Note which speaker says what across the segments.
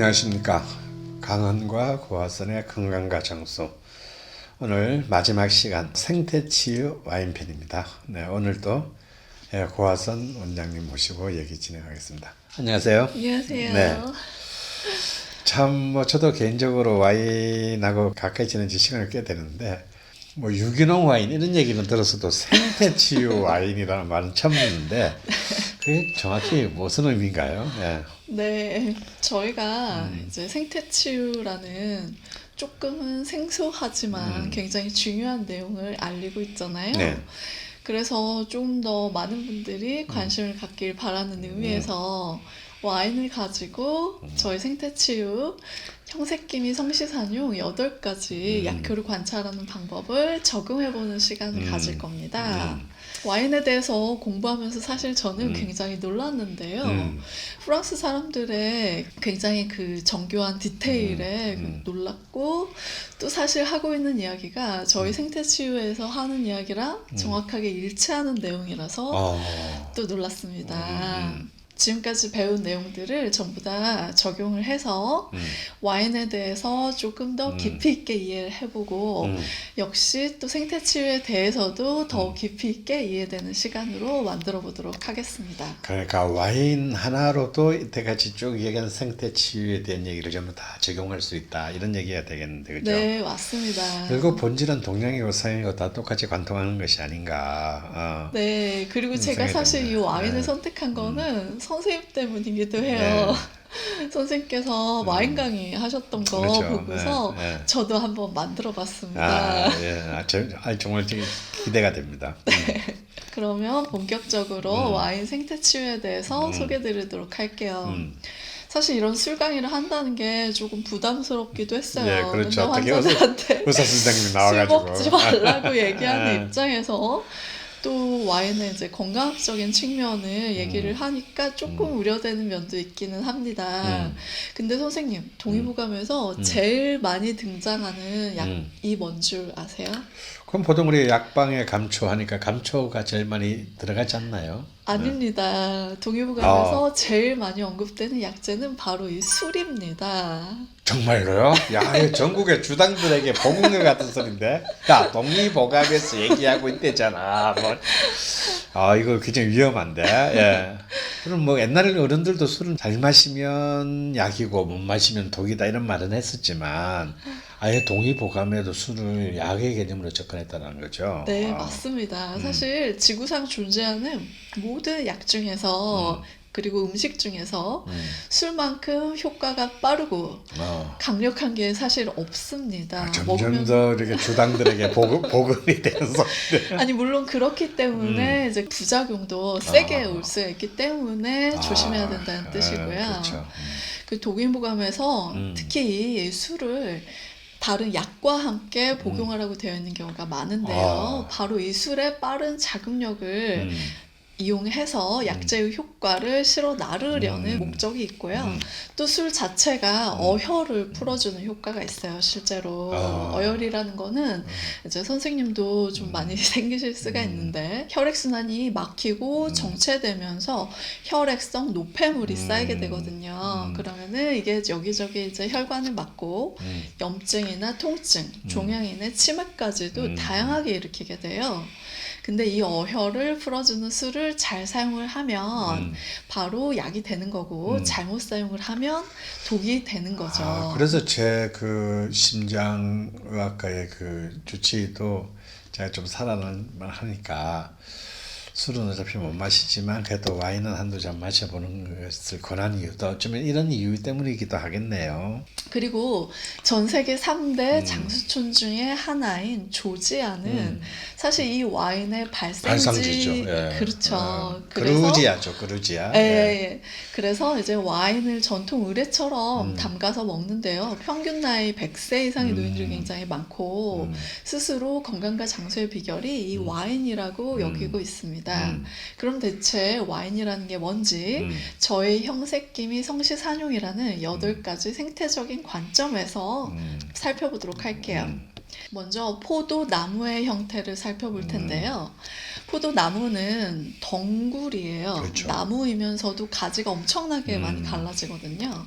Speaker 1: 안녕하십니까. 강원과 고화선의 건강과 정수. 오늘 마지막 시간 생태치유 와인편입니다. 네, 오늘도 예, 고화선 원장님 모시고 얘기 진행하겠습니다. 안녕하세요.
Speaker 2: 안녕하세요.
Speaker 1: 네. 참 뭐 저도 개인적으로 와인하고 가까이 지낸 지 시간이 꽤 되는데 뭐 유기농 와인 이런 얘기는 들었어도 생태치유 와인이라는 말은 처음 듣는데 그게 정확히 무슨 의미인가요? 예.
Speaker 2: 네, 저희가
Speaker 1: 음.
Speaker 2: 이제 생태치유라는 조금은 생소하지만 굉장히 중요한 내용을 알리고 있잖아요.
Speaker 1: 음. 네.
Speaker 2: 그래서 좀 더 많은 분들이 관심을 갖길 바라는 의미에서 와인을 가지고 저희 생태치유 형색기미 성시산용 8가지
Speaker 1: 음.
Speaker 2: 약효를 관찰하는 방법을 적용해보는 시간을
Speaker 1: 음.
Speaker 2: 가질 겁니다.
Speaker 1: 음.
Speaker 2: 와인에 대해서 공부하면서 사실 저는
Speaker 1: 음.
Speaker 2: 굉장히 놀랐는데요.
Speaker 1: 음.
Speaker 2: 프랑스 사람들의 굉장히 그 정교한 디테일에
Speaker 1: 음, 음.
Speaker 2: 놀랐고 또 사실 하고 있는 이야기가 저희 생태 치유에서 하는 이야기랑
Speaker 1: 음.
Speaker 2: 정확하게 일치하는 내용이라서
Speaker 1: 어.
Speaker 2: 또 놀랐습니다.
Speaker 1: 음,
Speaker 2: 지금까지 배운 내용들을 전부 다 적용을 해서
Speaker 1: 음.
Speaker 2: 와인에 대해서 조금 더
Speaker 1: 음.
Speaker 2: 깊이 있게 이해를 해보고
Speaker 1: 음.
Speaker 2: 역시 또 생태 치유에 대해서도 더욱
Speaker 1: 음.
Speaker 2: 깊이 있게 이해되는 시간으로 만들어 보도록 하겠습니다.
Speaker 1: 그러니까 와인 하나로도 이때까지 쭉 얘기한 생태 치유에 대한 얘기를 전부 다 적용할 수 있다 이런 얘기가 되겠는데 그죠?
Speaker 2: 네, 맞습니다.
Speaker 1: 결국 본질은 동양이고 서양이고 다 똑같이 관통하는 것이 아닌가. 어.
Speaker 2: 네, 그리고
Speaker 1: 음,
Speaker 2: 제가 사실 이. 와인을
Speaker 1: 네.
Speaker 2: 선택한 거는 선생님 때문이기도 해요. 선생님께서
Speaker 1: 음.
Speaker 2: 와인 강의 하셨던 거
Speaker 1: 그렇죠.
Speaker 2: 보고서
Speaker 1: 네, 네.
Speaker 2: 저도 한번 만들어 봤습니다.
Speaker 1: 아, 예. 아, 저, 아, 정말 기대가 됩니다. 음.
Speaker 2: 그러면 본격적으로
Speaker 1: 음.
Speaker 2: 와인 생태 치유에 대해서
Speaker 1: 음.
Speaker 2: 소개해 드리도록 할게요.
Speaker 1: 음.
Speaker 2: 사실 이런 술 강의를 한다는 게 조금 부담스럽기도 했어요.
Speaker 1: 예, 그렇죠.
Speaker 2: 환자들한테
Speaker 1: 의사 선생님이
Speaker 2: 술
Speaker 1: 나와가지고.
Speaker 2: 먹지 말라고 얘기하는
Speaker 1: 아.
Speaker 2: 입장에서 또 와인의 이제 건강학적인 측면을 얘기를
Speaker 1: 음.
Speaker 2: 하니까 조금 우려되는 면도 있기는 합니다.
Speaker 1: 음.
Speaker 2: 근데 선생님 동의보감에서
Speaker 1: 음.
Speaker 2: 제일 많이 등장하는 약이
Speaker 1: 음.
Speaker 2: 뭔줄 아세요?
Speaker 1: 그럼 보통 우리 약방에 감초 하니까 감초가 제일 많이 들어가지 않나요?
Speaker 2: 아닙니다. 동의보감에서 제일 많이 언급되는 약재는 바로 이 술입니다.
Speaker 1: 정말로요? 야, 이거 전국의 주당들에게 복음과 같은 소린데. 야, 동의보감에서 얘기하고 있대잖아. 뭐. 아, 이거 굉장히 위험한데. 예. 그럼 뭐 옛날 어른들도 술을 잘 마시면 약이고 못 마시면 독이다 이런 말은 했었지만 아예 동의보감에도 술을 약의 개념으로 접근했다는 거죠.
Speaker 2: 네,
Speaker 1: 아.
Speaker 2: 맞습니다.
Speaker 1: 음.
Speaker 2: 사실 지구상 존재하는 모든 약 중에서
Speaker 1: 음.
Speaker 2: 그리고 음식 중에서
Speaker 1: 음.
Speaker 2: 술만큼 효과가 빠르고
Speaker 1: 어.
Speaker 2: 강력한 게 사실 없습니다.
Speaker 1: 아, 점점
Speaker 2: 먹으면
Speaker 1: 더 이렇게 주당들에게 복음이 되는 소리.
Speaker 2: 아니 물론 그렇기 때문에 이제 부작용도 세게
Speaker 1: 음. 아.
Speaker 2: 올 수가 있기 때문에 조심해야 된다는
Speaker 1: 아,
Speaker 2: 뜻이고요.
Speaker 1: 그렇죠.
Speaker 2: 그 독일보감에서
Speaker 1: 음.
Speaker 2: 특히 이 술을 다른 약과 함께 복용하라고 되어 있는 경우가 많은데요.
Speaker 1: 아.
Speaker 2: 바로 이 술의 빠른 자극력을
Speaker 1: 음.
Speaker 2: 이용해서 약재의 효과를 실어 나르려는
Speaker 1: 음.
Speaker 2: 목적이 있고요.
Speaker 1: 음.
Speaker 2: 또술 자체가
Speaker 1: 음.
Speaker 2: 어혈을 풀어주는 효과가 있어요, 실제로.
Speaker 1: 아.
Speaker 2: 어혈이라는 거는 이제 선생님도 좀
Speaker 1: 음.
Speaker 2: 많이 생기실 수가
Speaker 1: 음.
Speaker 2: 있는데 혈액 순환이 막히고
Speaker 1: 음.
Speaker 2: 정체되면서 혈액성 노폐물이
Speaker 1: 음.
Speaker 2: 쌓이게 되거든요.
Speaker 1: 음.
Speaker 2: 그러면은 이게 여기저기 이제 혈관을 막고
Speaker 1: 음.
Speaker 2: 염증이나 통증, 종양인의 치매까지도
Speaker 1: 음.
Speaker 2: 다양하게 일으키게 돼요. 근데 이 어혈을 풀어주는 술을 잘 사용을 하면
Speaker 1: 음.
Speaker 2: 바로 약이 되는 거고
Speaker 1: 음.
Speaker 2: 잘못 사용을 하면 독이 되는 거죠.
Speaker 1: 아, 그래서 제 그 심장의학과의 그 주치의도 제가 좀 살아난 말 하니까 술은 어차피 못 마시지만 그래도 와인은 한두 잔 마셔보는 것을 권한 이유도 어쩌면 이런 이유 때문이기도 하겠네요.
Speaker 2: 그리고 전 세계 3대
Speaker 1: 음.
Speaker 2: 장수촌 중에 하나인 조지아는
Speaker 1: 음.
Speaker 2: 사실 이 와인의 발생지.
Speaker 1: 예.
Speaker 2: 그렇죠.
Speaker 1: 어,
Speaker 2: 그래서
Speaker 1: 그루지아죠, 그루지아.
Speaker 2: 예, 예. 그래서 이제 와인을 전통 의뢰처럼
Speaker 1: 음.
Speaker 2: 담가서 먹는데요. 평균 나이 100세 이상의
Speaker 1: 음.
Speaker 2: 노인들이 굉장히 많고
Speaker 1: 음.
Speaker 2: 스스로 건강과 장수의 비결이 이
Speaker 1: 음.
Speaker 2: 와인이라고
Speaker 1: 음.
Speaker 2: 여기고 있습니다.
Speaker 1: 음.
Speaker 2: 그럼 대체 와인이라는 게 뭔지
Speaker 1: 음.
Speaker 2: 저의 형색기미 성시산용이라는 여덟 가지 생태적인 관점에서
Speaker 1: 음.
Speaker 2: 살펴보도록 할게요.
Speaker 1: 음.
Speaker 2: 먼저 포도 나무의 형태를 살펴볼
Speaker 1: 음.
Speaker 2: 텐데요. 포도 나무는 덩굴이에요.
Speaker 1: 그렇죠.
Speaker 2: 나무이면서도 가지가 엄청나게
Speaker 1: 음.
Speaker 2: 많이 갈라지거든요.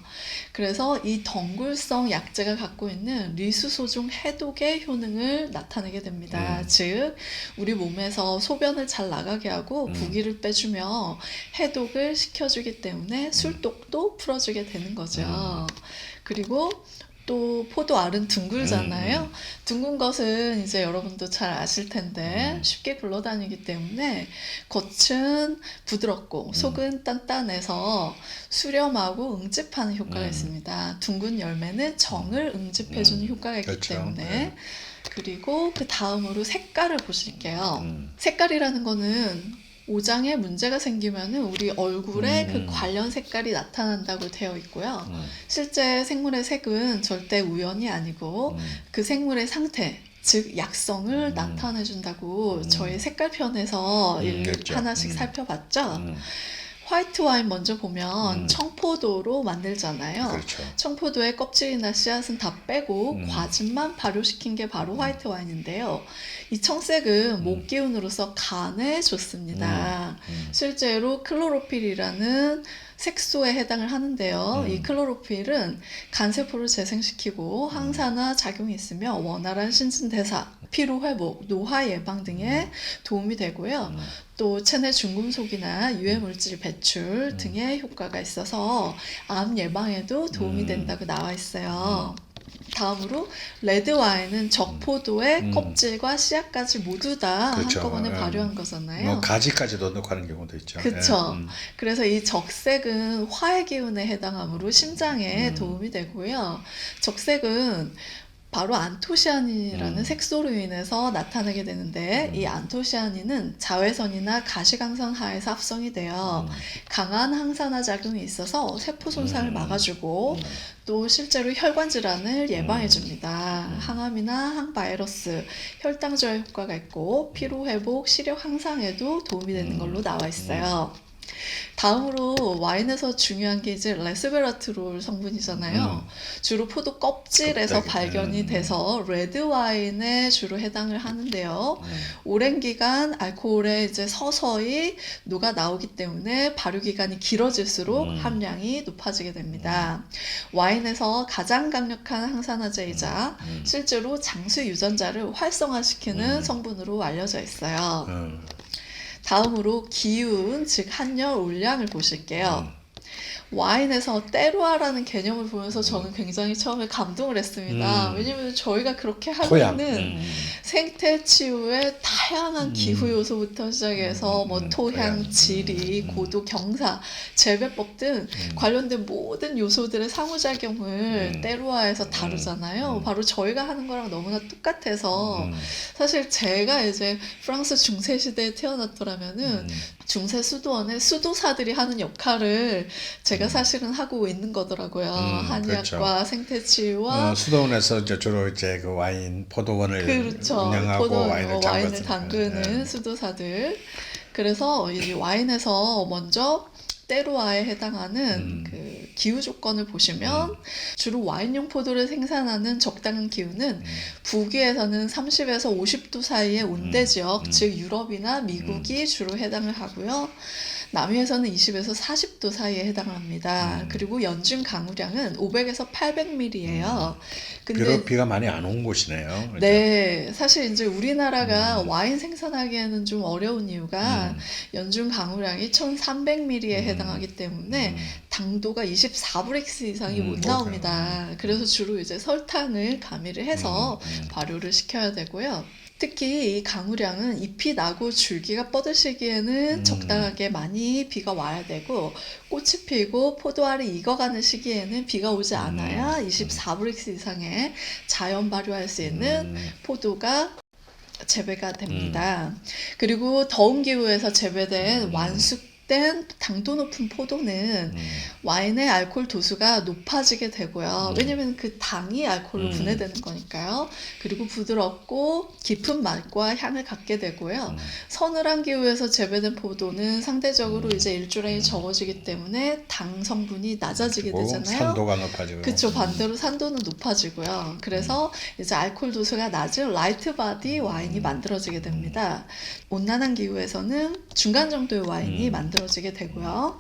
Speaker 2: 그래서 이 덩굴성 약재가 갖고 있는 리수소중 해독의 효능을 나타내게 됩니다.
Speaker 1: 음.
Speaker 2: 즉, 우리 몸에서 소변을 잘 나가게 하고
Speaker 1: 음.
Speaker 2: 부기를 빼주며 해독을 시켜주기 때문에 술독도 풀어주게 되는 거죠.
Speaker 1: 음.
Speaker 2: 그리고 또 포도 알은 둥글잖아요.
Speaker 1: 음,
Speaker 2: 둥근 것은 이제 여러분도 잘 아실 텐데
Speaker 1: 음.
Speaker 2: 쉽게 굴러다니기 때문에 겉은 부드럽고
Speaker 1: 음.
Speaker 2: 속은 단단해서 수렴하고 응집하는 효과가
Speaker 1: 음.
Speaker 2: 있습니다. 둥근 열매는 정을 응집해주는
Speaker 1: 음.
Speaker 2: 효과가 있기
Speaker 1: 그렇죠.
Speaker 2: 때문에
Speaker 1: 네.
Speaker 2: 그리고 그 다음으로 색깔을 보실게요.
Speaker 1: 음.
Speaker 2: 색깔이라는 거는 오장에 문제가 생기면은 우리 얼굴에
Speaker 1: 음.
Speaker 2: 그 관련 색깔이 나타난다고 되어 있고요.
Speaker 1: 음.
Speaker 2: 실제 생물의 색은 절대 우연이 아니고
Speaker 1: 음.
Speaker 2: 그 생물의 상태, 즉 약성을
Speaker 1: 음.
Speaker 2: 나타내 준다고
Speaker 1: 음.
Speaker 2: 저희 색깔 편에서
Speaker 1: 음.
Speaker 2: 하나씩
Speaker 1: 음.
Speaker 2: 살펴봤죠.
Speaker 1: 음.
Speaker 2: 화이트 와인 먼저 보면
Speaker 1: 음.
Speaker 2: 청포도로 만들잖아요.
Speaker 1: 그렇죠.
Speaker 2: 청포도의 껍질이나 씨앗은 다 빼고
Speaker 1: 음.
Speaker 2: 과즙만 발효시킨 게 바로 화이트 와인인데요. 이 청색은
Speaker 1: 음.
Speaker 2: 목 기운으로서 간에 좋습니다.
Speaker 1: 음.
Speaker 2: 실제로 클로로필이라는 색소에 해당을 하는데요.
Speaker 1: 음.
Speaker 2: 이 클로로필은 간세포를 재생시키고 항산화 작용이 있으며 원활한 신진대사, 피로 회복, 노화 예방 등에 도움이 되고요.
Speaker 1: 음.
Speaker 2: 또 체내 중금속이나 유해 물질 배출
Speaker 1: 음.
Speaker 2: 등의 효과가 있어서 암 예방에도 도움이
Speaker 1: 음.
Speaker 2: 된다고 나와 있어요. 다음으로 레드 와인은 적포도의
Speaker 1: 음.
Speaker 2: 껍질과 씨앗까지 모두 다
Speaker 1: 그렇죠.
Speaker 2: 한꺼번에
Speaker 1: 예.
Speaker 2: 발효한 거잖아요.
Speaker 1: 뭐 가지까지도 넣고 하는 경우도 있죠. 예. 음.
Speaker 2: 그래서 이 적색은 화의 기운에 해당하므로 심장에
Speaker 1: 음.
Speaker 2: 도움이 되고요. 적색은 바로 안토시아닌이라는
Speaker 1: 음.
Speaker 2: 색소로 인해서 나타나게 되는데
Speaker 1: 음.
Speaker 2: 이 안토시아닌은 자외선이나 가시광선 하에서 합성이 되어
Speaker 1: 음.
Speaker 2: 강한 항산화 작용이 있어서 세포 손상을
Speaker 1: 음.
Speaker 2: 막아주고
Speaker 1: 음.
Speaker 2: 또 실제로 혈관 질환을 예방해 줍니다.
Speaker 1: 음.
Speaker 2: 항암이나 항바이러스, 혈당 저하 효과가 있고 피로 회복, 시력 향상에도 도움이 되는
Speaker 1: 음.
Speaker 2: 걸로 나와 있어요. 다음으로 와인에서 중요한 게 이제 레스베라트롤 성분이잖아요.
Speaker 1: 음.
Speaker 2: 주로 포도 껍질에서
Speaker 1: 껍데기.
Speaker 2: 발견이
Speaker 1: 음.
Speaker 2: 돼서 레드 와인에 주로 해당을 하는데요.
Speaker 1: 음.
Speaker 2: 오랜 기간 알코올에 이제 서서히 녹아 나오기 때문에 발효 기간이 길어질수록
Speaker 1: 음.
Speaker 2: 함량이 높아지게 됩니다. 와인에서 가장 강력한 항산화제이자
Speaker 1: 음.
Speaker 2: 실제로 장수 유전자를 활성화시키는
Speaker 1: 음.
Speaker 2: 성분으로 알려져 있어요.
Speaker 1: 음.
Speaker 2: 다음으로 기운, 즉 한열 올량을 보실게요.
Speaker 1: 음.
Speaker 2: 와인에서 때루아라는 개념을 보면서 저는 굉장히 처음에 감동을 했습니다.
Speaker 1: 음.
Speaker 2: 왜냐면 저희가 그렇게. 하면은
Speaker 1: 음.
Speaker 2: 생태 치유의 다양한
Speaker 1: 음.
Speaker 2: 기후 요소부터 시작해서
Speaker 1: 음,
Speaker 2: 뭐
Speaker 1: 음,
Speaker 2: 토양. 지리,
Speaker 1: 음, 음.
Speaker 2: 고도, 경사, 재배법 등
Speaker 1: 음.
Speaker 2: 관련된 모든 요소들의 상호작용을
Speaker 1: 음.
Speaker 2: 때루아에서 다루잖아요.
Speaker 1: 음.
Speaker 2: 바로 저희가 하는 거랑 너무나 똑같아서
Speaker 1: 음.
Speaker 2: 사실 제가 이제 프랑스 중세 시대에 태어났더라면은
Speaker 1: 음.
Speaker 2: 중세 수도원의 수도사들이 하는 역할을 제가
Speaker 1: 음.
Speaker 2: 사실은 하고 있는 거더라고요.
Speaker 1: 음,
Speaker 2: 한의학과 생태치유와
Speaker 1: 어, 수도원에서 이제 주로 이제 그 와인 포도원을
Speaker 2: 그렇죠.
Speaker 1: 운영하고
Speaker 2: 포도
Speaker 1: 와인을
Speaker 2: 와인을,
Speaker 1: 담그는 예.
Speaker 2: 수도사들. 그래서 이 와인에서 먼저 때루아에 해당하는
Speaker 1: 음.
Speaker 2: 그 기후 조건을 보시면 주로 와인용 포도를 생산하는 적당한 기후는
Speaker 1: 음.
Speaker 2: 북위에서는 30에서 50도 사이의 온대
Speaker 1: 음,
Speaker 2: 지역,
Speaker 1: 음.
Speaker 2: 즉 유럽이나 미국이 주로 해당을 하고요. 남위에서는 20에서 40도 사이에 해당합니다.
Speaker 1: 음.
Speaker 2: 그리고 연중 강우량은 500에서 800ml예요. 근데
Speaker 1: 비록 비가 많이 안 온 곳이네요. 그죠?
Speaker 2: 네, 사실 이제 우리나라가
Speaker 1: 음.
Speaker 2: 와인 생산하기에는 좀 어려운 이유가
Speaker 1: 음.
Speaker 2: 연중 강우량이 1,300ml에
Speaker 1: 음.
Speaker 2: 해당하기 때문에
Speaker 1: 음.
Speaker 2: 당도가 24브렉스 이상이
Speaker 1: 음,
Speaker 2: 못
Speaker 1: 그렇구나.
Speaker 2: 나옵니다. 그래서 주로 이제 설탕을 가미를 해서
Speaker 1: 음, 음.
Speaker 2: 발효를 시켜야 되고요. 특히 이 강우량은 잎이 나고 줄기가 뻗을 시기에는
Speaker 1: 음.
Speaker 2: 적당하게 많이 비가 와야 되고 꽃이 피고 포도알이 익어가는 시기에는 비가 오지
Speaker 1: 음.
Speaker 2: 않아야 24브렉스 이상의 자연 발효할 수 있는
Speaker 1: 음.
Speaker 2: 포도가 재배가 됩니다. 그리고 더운 기후에서 재배된
Speaker 1: 음.
Speaker 2: 완숙 熟된 당도 높은 포도는
Speaker 1: 음.
Speaker 2: 와인의 알코올 도수가 높아지게 되고요.
Speaker 1: 음.
Speaker 2: 왜냐면 그 당이 알코올로
Speaker 1: 음.
Speaker 2: 분해되는 거니까요. 그리고 부드럽고 깊은 맛과 향을 갖게 되고요.
Speaker 1: 음.
Speaker 2: 서늘한 기후에서 재배된 포도는 상대적으로
Speaker 1: 음.
Speaker 2: 이제 일조량이 적어지기 때문에 당 성분이 낮아지게 되잖아요.
Speaker 1: 산도가 높아지고.
Speaker 2: 그쵸 반대로 산도는 높아지고요. 그래서 이제 알코올 도수가 낮은 라이트 바디 와인이
Speaker 1: 음.
Speaker 2: 만들어지게 됩니다. 온난한 기후에서는 중간 정도의 와인이
Speaker 1: 음.
Speaker 2: 만들어지게 되고요.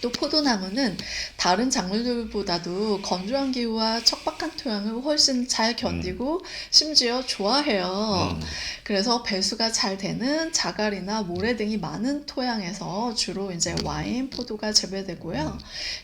Speaker 2: 또 포도나무는 다른 작물들보다도 건조한 기후와 척박한 토양을 훨씬 잘 견디고 심지어 좋아해요.
Speaker 1: 음.
Speaker 2: 그래서 배수가 잘 되는 자갈이나 모래 등이 많은 토양에서 주로 이제 와인, 포도가 재배되고요.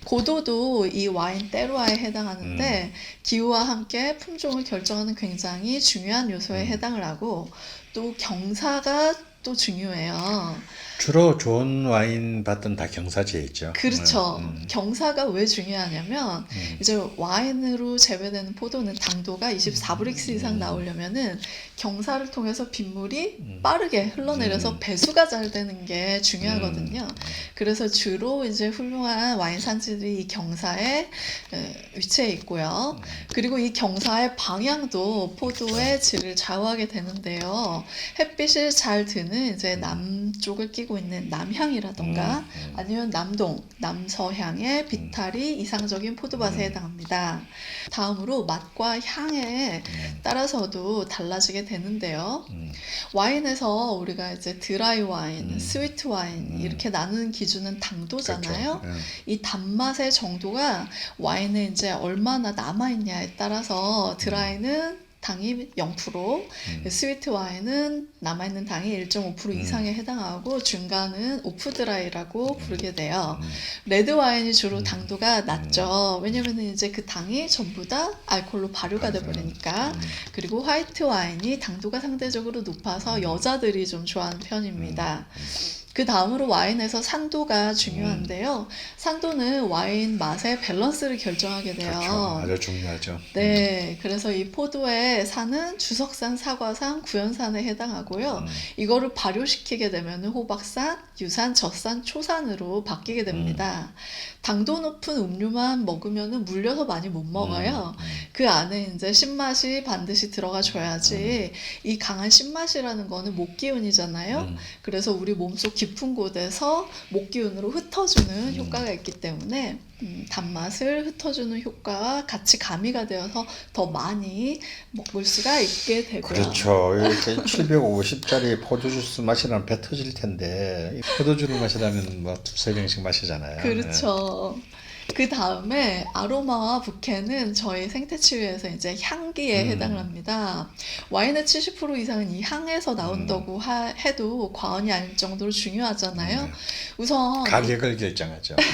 Speaker 2: 고도도 이 와인 때로와에 해당하는데 기후와 함께 품종을 결정하는 굉장히 중요한 요소에
Speaker 1: 음.
Speaker 2: 해당을 하고 또 경사가 또 중요해요.
Speaker 1: 주로 좋은 와인 밭은 다 경사지에 있죠.
Speaker 2: 그렇죠.
Speaker 1: 음.
Speaker 2: 경사가 왜 중요하냐면
Speaker 1: 음.
Speaker 2: 이제 와인으로 재배되는 포도는 당도가 24브릭스 이상
Speaker 1: 음.
Speaker 2: 나오려면은 경사를 통해서 빗물이
Speaker 1: 음.
Speaker 2: 빠르게 흘러내려서
Speaker 1: 음.
Speaker 2: 배수가 잘 되는 게 중요하거든요.
Speaker 1: 음.
Speaker 2: 그래서 주로 이제 훌륭한 와인 산지들이 이 경사에 에, 위치해 있고요.
Speaker 1: 음.
Speaker 2: 그리고 이 경사의 방향도 포도의 질을 좌우하게 되는데요. 햇빛이 잘 드는 이제 남쪽을 끼고 있는 남향이라던가
Speaker 1: 음. 음.
Speaker 2: 아니면 남동, 남서향의 비탈이 이상적인 포도밭에
Speaker 1: 음.
Speaker 2: 해당합니다. 다음으로 맛과 향에
Speaker 1: 음.
Speaker 2: 따라서도 달라지게 되는데요.
Speaker 1: 음.
Speaker 2: 와인에서 우리가 이제 드라이 와인,
Speaker 1: 음.
Speaker 2: 스위트 와인
Speaker 1: 음.
Speaker 2: 이렇게 나누는 기준은 당도잖아요.
Speaker 1: 그렇죠. 음.
Speaker 2: 이 단맛의 정도가 와인에 이제 얼마나 남아 있냐에 따라서 드라이는 당이 0%,
Speaker 1: 음.
Speaker 2: 스위트 와인은 남아있는 당이 1.5%
Speaker 1: 음.
Speaker 2: 이상에 해당하고 중간은 오프 드라이라고 부르게 돼요.
Speaker 1: 음.
Speaker 2: 레드 와인이 주로
Speaker 1: 음.
Speaker 2: 당도가 낮죠. 왜냐면 이제 그 당이 전부 다 알코올로 발효가 돼 버리니까.
Speaker 1: 음.
Speaker 2: 그리고 화이트 와인이 당도가 상대적으로 높아서
Speaker 1: 음.
Speaker 2: 여자들이 좀 좋아하는 편입니다.
Speaker 1: 음.
Speaker 2: 그 다음으로 와인에서 산도가 중요한데요. 산도는 와인 맛의 밸런스를 결정하게 돼요.
Speaker 1: 그렇죠. 아주 중요하죠.
Speaker 2: 네, 그래서 이 포도의 산은 주석산, 사과산, 구연산에 해당하고요.
Speaker 1: 음.
Speaker 2: 이거를 발효시키게 되면 호박산, 유산, 젖산, 초산으로 바뀌게 됩니다. 당도 높은 음료만 먹으면 물려서 많이 못 먹어요.
Speaker 1: 음.
Speaker 2: 그 안에 이제 신맛이 반드시 들어가 줘야지 이 강한 신맛이라는 거는 목 기운이잖아요.
Speaker 1: 음.
Speaker 2: 그래서 우리 몸속 깊은 곳에서 목 기운으로 흩어주는
Speaker 1: 음.
Speaker 2: 효과가 있기 때문에 음, 단맛을 흩어주는 효과와 같이 가미가 되어서 더 많이 먹을 수가 있게 되고요.
Speaker 1: 그렇죠. 이렇게 750짜리 포도 주스 마시면 배 터질 텐데 이 포도 주스 마시라면 뭐 두세 병씩 마시잖아요.
Speaker 2: 그렇죠. 그 다음에 아로마와 부케는 저희 생태치유에서 이제 향기에
Speaker 1: 음.
Speaker 2: 해당을 합니다. 와인의 70% 이상은 이 향에서 나온다고 하- 해도 과언이 아닐 정도로 중요하잖아요.
Speaker 1: 네.
Speaker 2: 우선
Speaker 1: 가격을 결정하죠.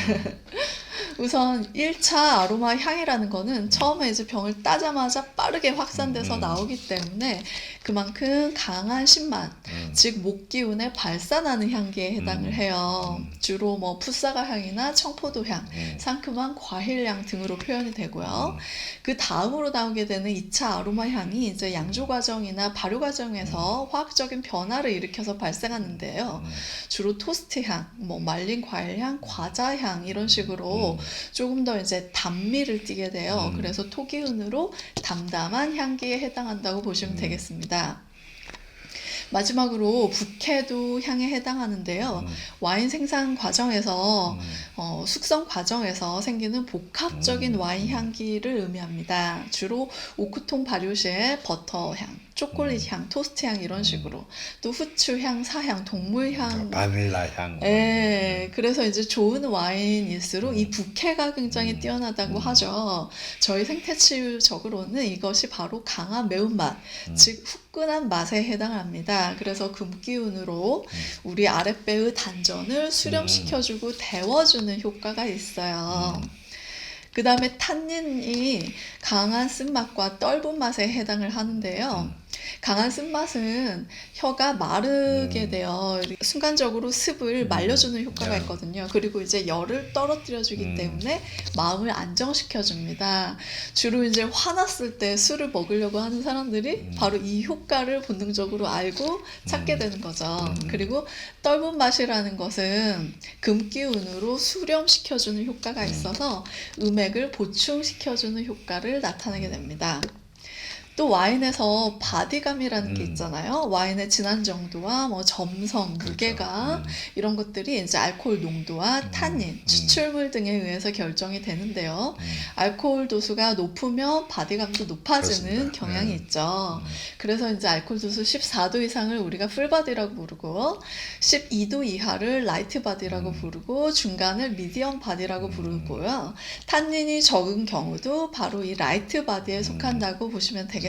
Speaker 2: 우선 1차 아로마 향이라는 거는 처음에 이제 병을 따자마자 빠르게 확산돼서
Speaker 1: 음.
Speaker 2: 나오기 때문에 그만큼 강한 신맛,
Speaker 1: 음.
Speaker 2: 즉 목기운에 발산하는 향기에 해당을
Speaker 1: 음.
Speaker 2: 해요.
Speaker 1: 음.
Speaker 2: 주로 뭐 풋사과 향이나 청포도 향,
Speaker 1: 음.
Speaker 2: 상큼한 과일 향 등으로 표현이 되고요.
Speaker 1: 음.
Speaker 2: 그 다음으로 나오게 되는 2차 아로마 향이 이제 양조 과정이나 발효 과정에서 화학적인 변화를 일으켜서 발생하는데요.
Speaker 1: 음.
Speaker 2: 주로 토스트 향, 뭐 말린 과일 향, 과자 향 이런 식으로
Speaker 1: 음.
Speaker 2: 조금 더 이제 단미를 띠게 돼요.
Speaker 1: 음.
Speaker 2: 그래서 토기운으로 담담한 향기에 해당한다고 보시면
Speaker 1: 음.
Speaker 2: 되겠습니다. 마지막으로 부케도 향에 해당하는데요.
Speaker 1: 음.
Speaker 2: 와인 생산 과정에서
Speaker 1: 음.
Speaker 2: 어, 숙성 과정에서 생기는 복합적인
Speaker 1: 음.
Speaker 2: 와인 향기를 의미합니다. 주로 오크통 발효 시에 버터 향, 초콜릿
Speaker 1: 음.
Speaker 2: 향, 토스트 향 이런 식으로 또 후추 향, 사향, 동물 향
Speaker 1: 바닐라 향.
Speaker 2: 예, 그래서 이제 좋은 와인일수록 이 부캐가 굉장히
Speaker 1: 음.
Speaker 2: 뛰어나다고
Speaker 1: 음.
Speaker 2: 하죠. 저희 생태치유적으로는 이것이 바로 강한 매운맛,
Speaker 1: 음.
Speaker 2: 즉 후끈한 맛에 해당합니다. 그래서 금기운으로
Speaker 1: 음.
Speaker 2: 우리 아랫배의 단전을 수렴시켜주고 데워주는 효과가 있어요.
Speaker 1: 음.
Speaker 2: 그 다음에 탄닌이 강한 쓴맛과 떫은 맛에 해당을 하는데요.
Speaker 1: 음.
Speaker 2: 강한 쓴맛은 혀가 마르게
Speaker 1: 음.
Speaker 2: 되어 순간적으로 습을
Speaker 1: 음.
Speaker 2: 말려주는 효과가
Speaker 1: 야.
Speaker 2: 있거든요. 그리고 이제 열을 떨어뜨려주기
Speaker 1: 음.
Speaker 2: 때문에 마음을 안정시켜줍니다. 주로 이제 화났을 때 술을 먹으려고 하는 사람들이
Speaker 1: 음.
Speaker 2: 바로 이 효과를 본능적으로 알고 찾게
Speaker 1: 음.
Speaker 2: 되는 거죠.
Speaker 1: 음.
Speaker 2: 그리고 떫은 맛이라는 것은 금기운으로 수렴시켜주는
Speaker 1: 음.
Speaker 2: 효과가 있어서 음액을 보충시켜주는 효과를 나타내게 됩니다. 또 와인에서 바디감이라는 게
Speaker 1: 음.
Speaker 2: 있잖아요. 와인의 진한 정도와 뭐 점성, 무게감
Speaker 1: 그렇죠. 음.
Speaker 2: 이런 것들이 이제 알코올 농도와
Speaker 1: 음.
Speaker 2: 탄닌,
Speaker 1: 음.
Speaker 2: 추출물 등에 의해서 결정이 되는데요.
Speaker 1: 음.
Speaker 2: 알코올 도수가 높으면 바디감도 높아지는
Speaker 1: 그렇습니다.
Speaker 2: 경향이
Speaker 1: 네.
Speaker 2: 있죠.
Speaker 1: 음.
Speaker 2: 그래서 이제 알코올 도수 14도 이상을 우리가 풀바디라고 부르고 12도 이하를 라이트 바디라고
Speaker 1: 음.
Speaker 2: 부르고 중간을 미디엄 바디라고
Speaker 1: 음.
Speaker 2: 부르고요. 탄닌이 적은 경우도 바로 이 라이트 바디에
Speaker 1: 음.
Speaker 2: 속한다고 보시면 되겠습니다.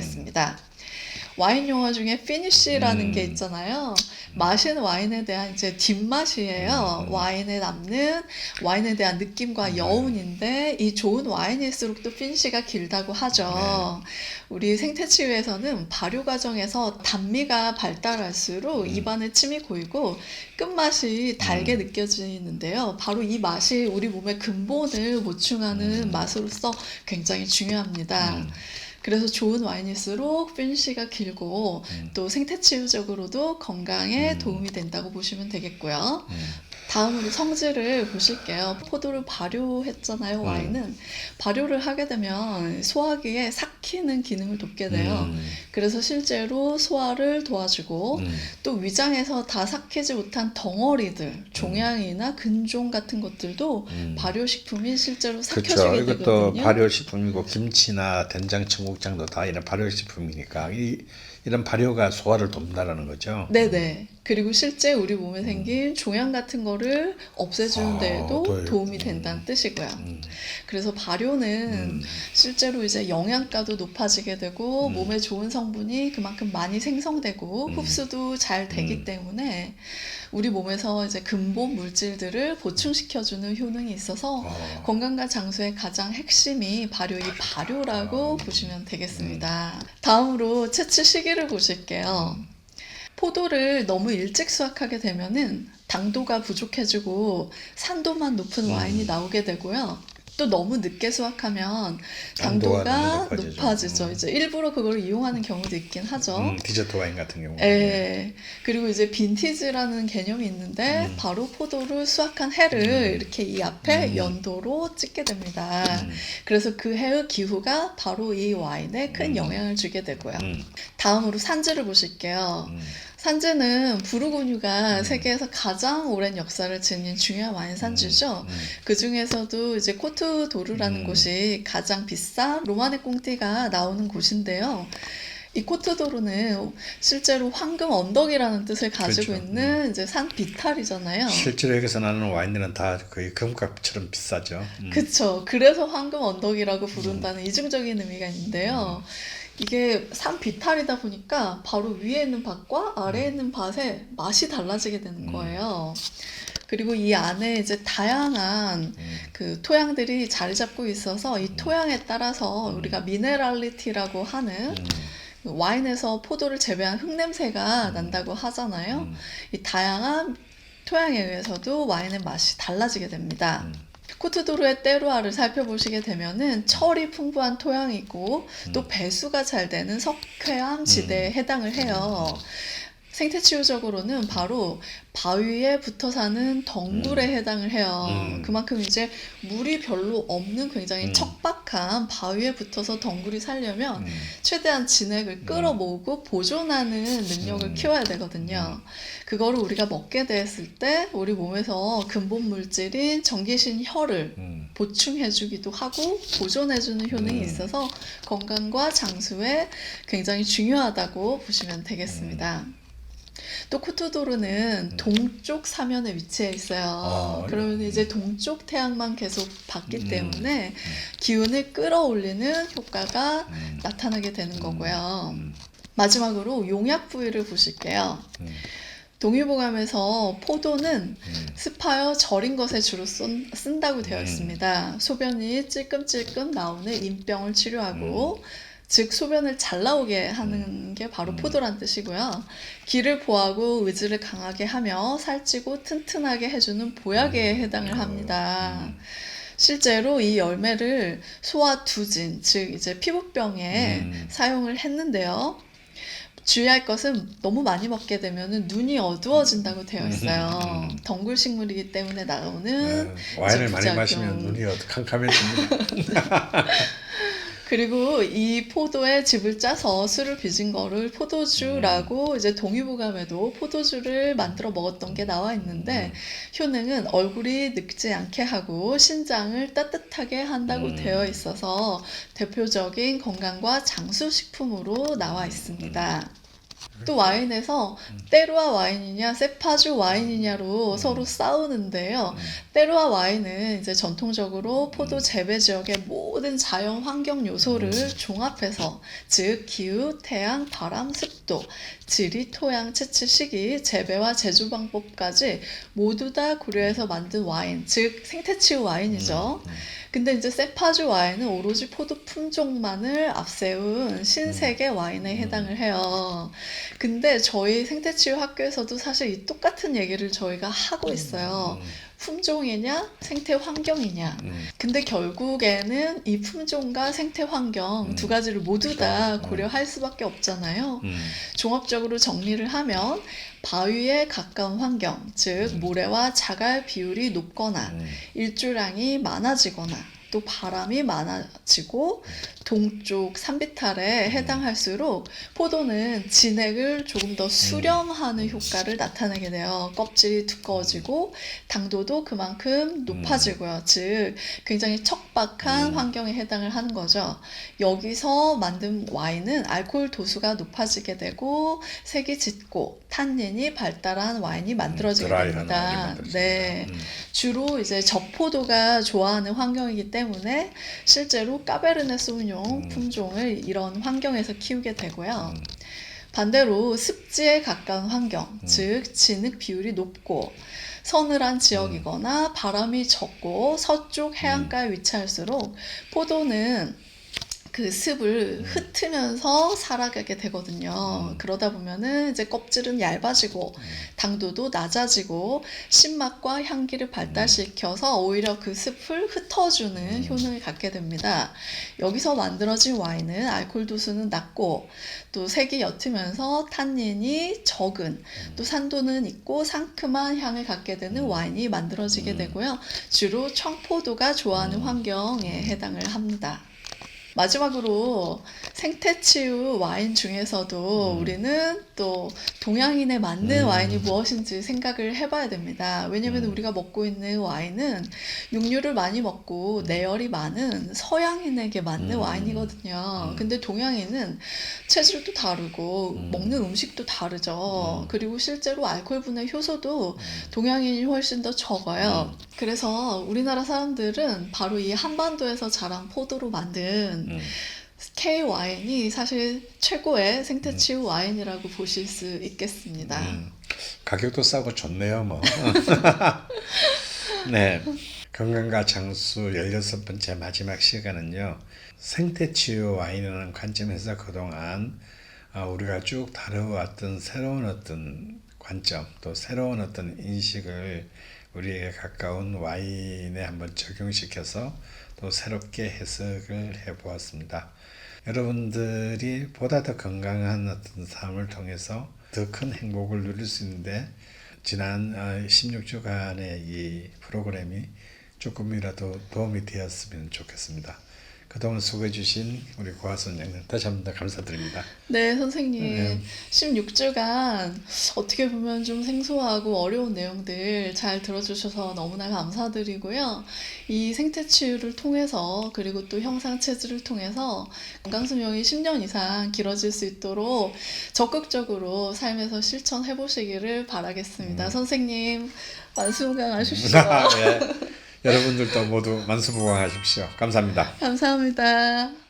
Speaker 2: 와인 용어 중에 피니쉬라는
Speaker 1: 음.
Speaker 2: 게 있잖아요. 마시는 와인에 대한 이제 뒷맛이에요.
Speaker 1: 음.
Speaker 2: 와인에 남는 와인에 대한 느낌과
Speaker 1: 네.
Speaker 2: 여운인데 이 좋은 와인일수록 또 피니쉬가 길다고 하죠.
Speaker 1: 네.
Speaker 2: 우리 생태치유에서는 발효 과정에서 단미가 발달할수록
Speaker 1: 음.
Speaker 2: 입안에 침이 고이고 끝맛이 달게
Speaker 1: 음.
Speaker 2: 느껴지는데요. 바로 이 맛이 우리 몸의 근본을 보충하는
Speaker 1: 음.
Speaker 2: 맛으로서 굉장히 중요합니다.
Speaker 1: 음.
Speaker 2: 그래서 좋은 와인일수록 피니쉬가 길고
Speaker 1: 음.
Speaker 2: 또 생태 치유적으로도 건강에
Speaker 1: 음.
Speaker 2: 도움이 된다고 보시면 되겠고요.
Speaker 1: 음.
Speaker 2: 다음으로 성질을 보실게요. 포도를 발효했잖아요,
Speaker 1: 음.
Speaker 2: 와인은. 발효를 하게 되면 소화기에 삭히는 기능을 돕게 돼요.
Speaker 1: 음.
Speaker 2: 그래서 실제로 소화를 도와주고
Speaker 1: 음.
Speaker 2: 또 위장에서 다 삭히지 못한 덩어리들, 종양이나 근종 같은 것들도
Speaker 1: 음.
Speaker 2: 발효식품이 실제로
Speaker 1: 그렇죠.
Speaker 2: 삭혀지게
Speaker 1: 이것도
Speaker 2: 되거든요.
Speaker 1: 발효식품이고 김치나 된장, 청국장도 다 이런 발효식품이니까 이 이런 발효가 소화를 돕는다라는 거죠.
Speaker 2: 네네. 그리고 실제 우리 몸에 생긴 종양 같은 거를 없애주는
Speaker 1: 아,
Speaker 2: 데에도
Speaker 1: 또-
Speaker 2: 도움이
Speaker 1: 음.
Speaker 2: 된다는 뜻이고요.
Speaker 1: 음.
Speaker 2: 그래서 발효는
Speaker 1: 음.
Speaker 2: 실제로 이제 영양가도 높아지게 되고
Speaker 1: 음.
Speaker 2: 몸에 좋은 성분이 그만큼 많이 생성되고
Speaker 1: 음.
Speaker 2: 흡수도 잘 되기
Speaker 1: 음.
Speaker 2: 때문에 우리 몸에서 이제 근본 물질들을 보충시켜주는 효능이 있어서
Speaker 1: 어.
Speaker 2: 건강과 장수의 가장 핵심이 바로 이 발효라고
Speaker 1: 아.
Speaker 2: 보시면 되겠습니다. 다음으로 채취 시기를 보실게요.
Speaker 1: 음.
Speaker 2: 포도를 너무 일찍 수확하게 되면은 당도가 부족해지고 산도만 높은
Speaker 1: 음.
Speaker 2: 와인이 나오게 되고요. 또 너무 늦게 수확하면
Speaker 1: 당도가
Speaker 2: 당도가.
Speaker 1: 높아지죠. 음.
Speaker 2: 이제 일부러 그걸 이용하는 경우도 있긴 하죠.
Speaker 1: 음, 디저트 와인 같은 경우.
Speaker 2: 예. 그리고 이제 빈티지라는 개념이 있는데
Speaker 1: 음.
Speaker 2: 바로 포도를 수확한 해를
Speaker 1: 음.
Speaker 2: 이렇게 이 앞에
Speaker 1: 음.
Speaker 2: 연도로 찍게 됩니다.
Speaker 1: 음.
Speaker 2: 그래서 그 해의 기후가 바로 이 와인에 큰
Speaker 1: 음.
Speaker 2: 영향을 주게 되고요.
Speaker 1: 음.
Speaker 2: 다음으로 산지를 보실게요.
Speaker 1: 음.
Speaker 2: 산지는 부르고뉴가
Speaker 1: 음.
Speaker 2: 세계에서 가장 오랜 역사를 지닌 중요한 와인 산지죠.
Speaker 1: 음.
Speaker 2: 그 중에서도 이제 코트 도르라는
Speaker 1: 음.
Speaker 2: 곳이 가장 비싼 로마네 꽁띠가 나오는 곳인데요. 이 코트도르는 실제로 황금 언덕이라는 뜻을 가지고
Speaker 1: 그렇죠.
Speaker 2: 있는 이제 산 비탈이잖아요.
Speaker 1: 실제로 여기서 나는 와인들은 다 거의 금값처럼 비싸죠. 음.
Speaker 2: 그쵸. 그래서 황금 언덕이라고 부른다는 이중적인 의미가 있는데요. 이게 산 비탈이다 보니까 바로 위에 있는 밭과 아래에 있는 밭의 맛이 달라지게 되는
Speaker 1: 음.
Speaker 2: 거예요. 그리고 이 안에 이제 다양한
Speaker 1: 음.
Speaker 2: 그 토양들이 자리 잡고 있어서 이 토양에 따라서
Speaker 1: 음.
Speaker 2: 우리가 미네랄리티라고 하는
Speaker 1: 음.
Speaker 2: 와인에서 포도를 재배한 흙냄새가
Speaker 1: 음.
Speaker 2: 난다고 하잖아요.
Speaker 1: 음.
Speaker 2: 이 다양한 토양에 의해서도 와인의 맛이 달라지게 됩니다.
Speaker 1: 음.
Speaker 2: 코트도르의 때루아를 살펴보시게 되면은 철이 풍부한 토양이고 또
Speaker 1: 음.
Speaker 2: 배수가 잘 되는 석회암 지대에
Speaker 1: 음.
Speaker 2: 해당을 해요. 생태치유적으로는 바로 바위에 붙어 사는 덩굴에 해당을 해요.
Speaker 1: 음.
Speaker 2: 그만큼 이제 물이 별로 없는 굉장히
Speaker 1: 음.
Speaker 2: 척박한 바위에 붙어서 덩굴이 살려면
Speaker 1: 음.
Speaker 2: 최대한 진액을 끌어모으고 보존하는 능력을
Speaker 1: 음.
Speaker 2: 키워야 되거든요. 그거를 우리가 먹게 됐을 때 우리 몸에서 근본 물질인 전기신 혈을
Speaker 1: 음.
Speaker 2: 보충해주기도 하고 보존해주는 효능이
Speaker 1: 음.
Speaker 2: 있어서 건강과 장수에 굉장히 중요하다고 보시면 되겠습니다. 또 코트도르는
Speaker 1: 음.
Speaker 2: 동쪽 사면에 위치해 있어요.
Speaker 1: 아,
Speaker 2: 그러면
Speaker 1: 음.
Speaker 2: 이제 동쪽 태양만 계속 받기
Speaker 1: 음.
Speaker 2: 때문에 기운을 끌어올리는 효과가
Speaker 1: 음.
Speaker 2: 나타나게 되는 거고요.
Speaker 1: 음.
Speaker 2: 마지막으로 용약 부위를 보실게요.
Speaker 1: 음.
Speaker 2: 동의보감에서 포도는
Speaker 1: 음.
Speaker 2: 습하여 절인 것에 주로 쓴, 쓴다고 되어
Speaker 1: 음.
Speaker 2: 있습니다. 소변이 찔끔찔끔 나오는 인병을 치료하고 즉 소변을 잘 나오게 하는 게 바로 포도란 뜻이고요. 기를 보하고 의지를 강하게 하며 살찌고 튼튼하게 해주는 보약에 해당을 합니다. 실제로 이 열매를 소화 두진, 즉 이제 피부병에
Speaker 1: 음.
Speaker 2: 사용을 했는데요. 주의할 것은 너무 많이 먹게 되면 눈이 어두워진다고 되어 있어요.
Speaker 1: 음.
Speaker 2: 덩굴 식물이기 때문에 나오는
Speaker 1: 네, 와인을 많이. 마시면 눈이 캄캄해집니다.
Speaker 2: 그리고 이 포도에 즙을 짜서 술을 빚은 거를 포도주라고 이제 동의보감에도 포도주를 만들어 먹었던 게 나와 있는데 효능은 얼굴이 늙지 않게 하고 신장을 따뜻하게 한다고
Speaker 1: 음.
Speaker 2: 되어 있어서 대표적인 건강과 장수식품으로 나와 있습니다. 또 와인에서 때루아 와인이냐 세파주 와인이냐로 서로 싸우는데요. 때루아 와인은 이제 전통적으로 포도 재배 지역의 모든 자연 환경 요소를 종합해서 즉 기후, 태양, 바람, 습도, 지리, 토양, 채취 시기, 재배와 제조 방법까지 모두 다 고려해서 만든 와인, 즉 생태치유 와인이죠. 근데 이제 세파주 와인은 오로지 포도 품종만을 앞세운 신세계 와인에 해당을 해요. 근데 저희 생태치유 학교에서도 사실 이 똑같은 얘기를 저희가 하고 있어요. 품종이냐, 생태 환경이냐.
Speaker 1: 음.
Speaker 2: 근데 결국에는 이 품종과 생태 환경
Speaker 1: 음.
Speaker 2: 두 가지를 모두 다
Speaker 1: 그렇죠.
Speaker 2: 고려할 수밖에 없잖아요.
Speaker 1: 음.
Speaker 2: 종합적으로 정리를 하면 바위에 가까운 환경, 즉 모래와 자갈 비율이 높거나
Speaker 1: 음.
Speaker 2: 일조량이 많아지거나 또 바람이 많아지고 동쪽 산비탈에 해당할수록 포도는 진액을 조금 더 수렴하는 효과를 나타내게 돼요. 껍질이 두꺼워지고 당도도 그만큼 높아지고요. 즉 굉장히 척박한
Speaker 1: 음.
Speaker 2: 환경에 해당을 하는 거죠. 여기서 만든 와인은 알코올 도수가 높아지게 되고 색이 짙고 탄닌이 발달한 와인이 만들어지게
Speaker 1: 드라이한 됩니다.
Speaker 2: 네.
Speaker 1: 음.
Speaker 2: 주로 이제 적포도가 좋아하는 환경이기 때문에 실제로 까베르네 소비뇽
Speaker 1: 음.
Speaker 2: 품종을 이런 환경에서 키우게 되고요.
Speaker 1: 음.
Speaker 2: 반대로 습지에 가까운 환경,
Speaker 1: 음.
Speaker 2: 즉 진흙 비율이 높고 서늘한 지역이거나 바람이 적고 서쪽 해안가에 위치할수록 포도는 그 습을
Speaker 1: 음.
Speaker 2: 흩으면서 살아가게 되거든요.
Speaker 1: 음.
Speaker 2: 그러다 보면은 이제 껍질은 얇아지고 당도도 낮아지고 신맛과 향기를 발달시켜서 오히려 그 습을 흩어주는
Speaker 1: 음.
Speaker 2: 효능을 갖게 됩니다. 여기서 만들어진 와인은 알코올 도수는 낮고 또 색이 옅으면서 탄닌이 적은 또 산도는 있고 상큼한 향을 갖게 되는
Speaker 1: 음.
Speaker 2: 와인이 만들어지게
Speaker 1: 음.
Speaker 2: 되고요. 주로 청포도가 좋아하는
Speaker 1: 음.
Speaker 2: 환경에 해당을 합니다. 마지막으로 생태치유 와인 중에서도
Speaker 1: 음.
Speaker 2: 우리는 또 동양인에 맞는
Speaker 1: 음.
Speaker 2: 와인이 무엇인지 생각을 해봐야 됩니다. 왜냐면
Speaker 1: 음.
Speaker 2: 우리가 먹고 있는 와인은 육류를 많이 먹고 내열이 많은 서양인에게 맞는
Speaker 1: 음.
Speaker 2: 와인이거든요.
Speaker 1: 음.
Speaker 2: 근데 동양인은 체질도 다르고
Speaker 1: 음.
Speaker 2: 먹는 음식도 다르죠.
Speaker 1: 음.
Speaker 2: 그리고 실제로 알코올 분해 효소도
Speaker 1: 음.
Speaker 2: 동양인이 훨씬 더 적어요.
Speaker 1: 음.
Speaker 2: 그래서 우리나라 사람들은 바로 이 한반도에서 자란 포도로 만든
Speaker 1: 음.
Speaker 2: K 와인이 사실 최고의 생태치유 와인이라고 보실 수 있겠습니다.
Speaker 1: 음, 가격도 싸고 좋네요, 뭐. 네. 건강과 장수 16번째 마지막 시간은요. 생태치유 와인이라는 관점에서 그동안 아, 우리가 쭉 다뤄왔던 새로운 어떤 관점, 또 새로운 어떤 인식을 우리에게 가까운 와인에 한번 적용시켜서 또 새롭게 해석을 해 보았습니다. 여러분들이 보다 더 건강한 어떤 삶을 통해서 더 큰 행복을 누릴 수 있는데 지난 16주간의 이 프로그램이 조금이라도 도움이 되었으면 좋겠습니다. 그동안 수고해 주신 우리 고하선 양님 다시 한 번 더 감사드립니다.
Speaker 2: 네, 선생님.
Speaker 1: 네.
Speaker 2: 16주간 어떻게 보면 좀 생소하고 어려운 내용들 잘 들어주셔서 너무나 감사드리고요. 이 생태치유를 통해서 그리고 또 형상체질을 통해서 건강수명이 10년 이상 길어질 수 있도록 적극적으로 삶에서 실천해 보시기를 바라겠습니다.
Speaker 1: 음.
Speaker 2: 선생님, 만수무강하십시오.
Speaker 1: 네. 여러분들도 모두 만수무강하십시오. 감사합니다.
Speaker 2: 감사합니다.